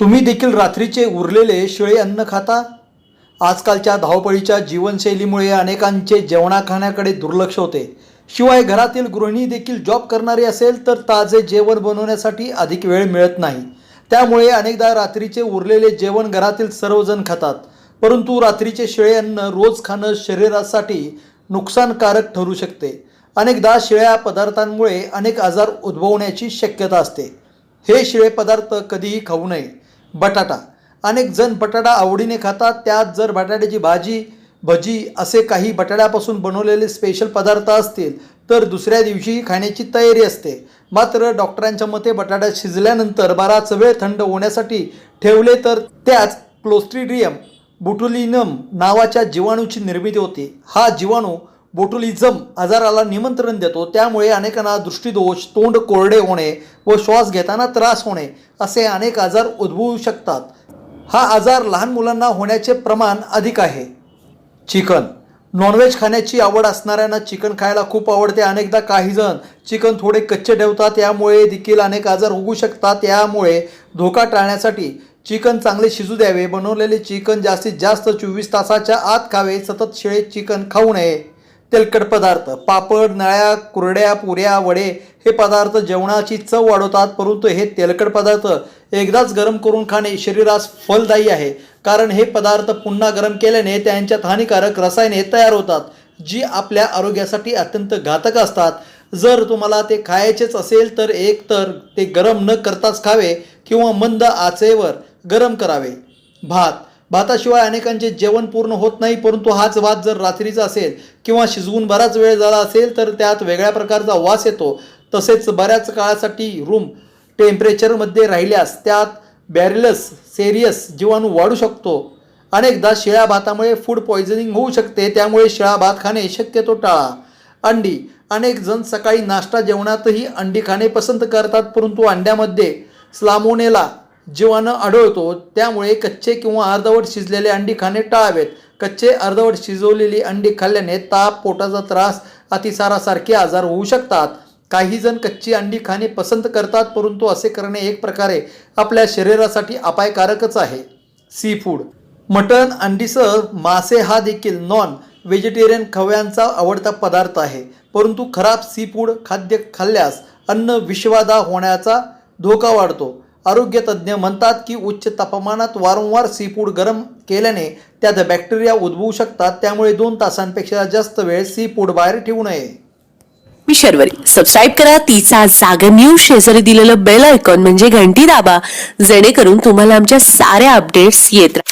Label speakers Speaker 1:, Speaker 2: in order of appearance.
Speaker 1: तुम्ही देखील रात्रीचे उरलेले शिळे अन्न खाता? आजकालच्या धावपळीच्या जीवनशैलीमुळे अनेकांचे जेवणा खाण्याकडे दुर्लक्ष होते. शिवाय घरातील गृहिणी देखील जॉब करणारी असेल तर ताजे जेवण बनवण्यासाठी अधिक वेळ मिळत नाही. त्यामुळे अनेकदा रात्रीचे उरलेले जेवण घरातील सर्वजण खातात. परंतु रात्रीचे शिळे अन्न रोज खाणं शरीरासाठी नुकसानकारक ठरू शकते. अनेकदा शिळ्या पदार्थांमुळे अनेक आजार उद्भवण्याची शक्यता असते. हे शिळे पदार्थ कधीही खाऊ नये. बटाटा. अनेक जण बटाटा आवडीने खातात त्यात जर बटाट्याची भाजी भजी असे काही बटाट्यापासून बनवलेले स्पेशल पदार्थ असतील तर दुसऱ्या दिवशी खाण्याची तयारी असते. मात्र डॉक्टरांच्या मते बटाटा शिजल्यानंतर बराच वेळ थंड होण्यासाठी ठेवले तर त्याच क्लोस्ट्रिडियम बुटुलिनम नावाच्या जीवाणूची निर्मिती होते. हा जीवाणू बोटुलिझम आजाराला निमंत्रण देतो त्यामुळे अनेकांना दृष्टीदोष तोंड कोरडे होणे व श्वास घेताना त्रास होणे असे अनेक आजार उद्भवू शकतात. हा आजार लहान मुलांना होण्याचे प्रमाण अधिक आहे. चिकन. नॉनव्हेज खाण्याची आवड असणाऱ्यांना चिकन खायला खूप आवडते. अनेकदा काहीजण चिकन थोडे कच्चे ठेवतात यामुळे देखील अनेक आजार होऊ शकतात. यामुळे धोका टाळण्यासाठी चिकन चांगले शिजू द्यावे. बनवलेले चिकन जास्तीत जास्त चोवीस तासाच्या आत खावे. सतत शिळे चिकन खाऊ नये. तेलकट पदार्थ पापड नळ्या कुरड्या पुऱ्या वडे हे पदार्थ जेवणाची चव वाढवतात परंतु हे तेलकट पदार्थ एकदाच गरम करून खाणे शरीरास फलदायी आहे. कारण हे पदार्थ पुन्हा गरम केल्याने त्यांच्यात हानिकारक रसायने तयार होतात जी आपल्या आरोग्यासाठी अत्यंत घातक असतात. जर तुम्हाला ते खायचेच असेल तर एक तर ते गरम न करताच खावे किंवा मंद आचेवर गरम करावे. भात भाताशिवाय अनेकांचे जेवण पूर्ण होत नाही परंतु हाच भात जर रात्रीचा असेल किंवा शिजवून बराच वेळ झाला असेल तर त्यात वेगळ्या प्रकारचा वास येतो. तसेच बऱ्याच काळासाठी रूम टेम्परेचरमध्ये राहिल्यास त्यात बॅरिलस सेरियस जीवाणू वाढू शकतो. अनेकदा शिळ्या भातामुळे फूड पॉयझनिंग होऊ शकते त्यामुळे शिळा भात खाणे शक्यतो टाळा. अंडी अनेक जण सकाळी नाश्ता जेवणातही अंडी खाणे पसंत करतात परंतु अंड्यामध्ये स्लामोनेला जीवाणू आढळतो त्यामुळे कच्चे किंवा अर्धवट शिजलेले अंडी खाणे टाळावेत. कच्चे अर्धवट शिजवलेली अंडी खाल्ल्याने ताप पोटाचा त्रास अतिसारासारखे आजार होऊ शकतात. काही जण कच्ची अंडी खाणे पसंत करतात परंतु असे करणे एक प्रकारे आपल्या शरीरासाठी अपायकारकच आहे. Sea food. मटण अंडीसह मासे हा देखील नॉन व्हेजिटेरियन खव्यांचा आवडता पदार्थ आहे. परंतु खराब सी फूड खाद्य खाल्ल्यास अन्न विषवादा होण्याचा धोका वाढतो. आरोग्य तज्ज्ञ म्हणतात की उच्च तापमानात वारंवार सी फूड गरम केल्याने त्यात बॅक्टेरिया उद्भवू शकतात. त्यामुळे दोन तासांपेक्षा जास्त वेळ सी फूड बाहेर ठेवू नये.
Speaker 2: मी शर्वरी. सबस्क्राईब करा. तिचा जागर न्यूज शेजारी दिलेलं बेल आयकॉन म्हणजे घंटी दाबा. जेणेकरून तुम्हाला आमच्या साऱ्या अपडेट्स येत राहतात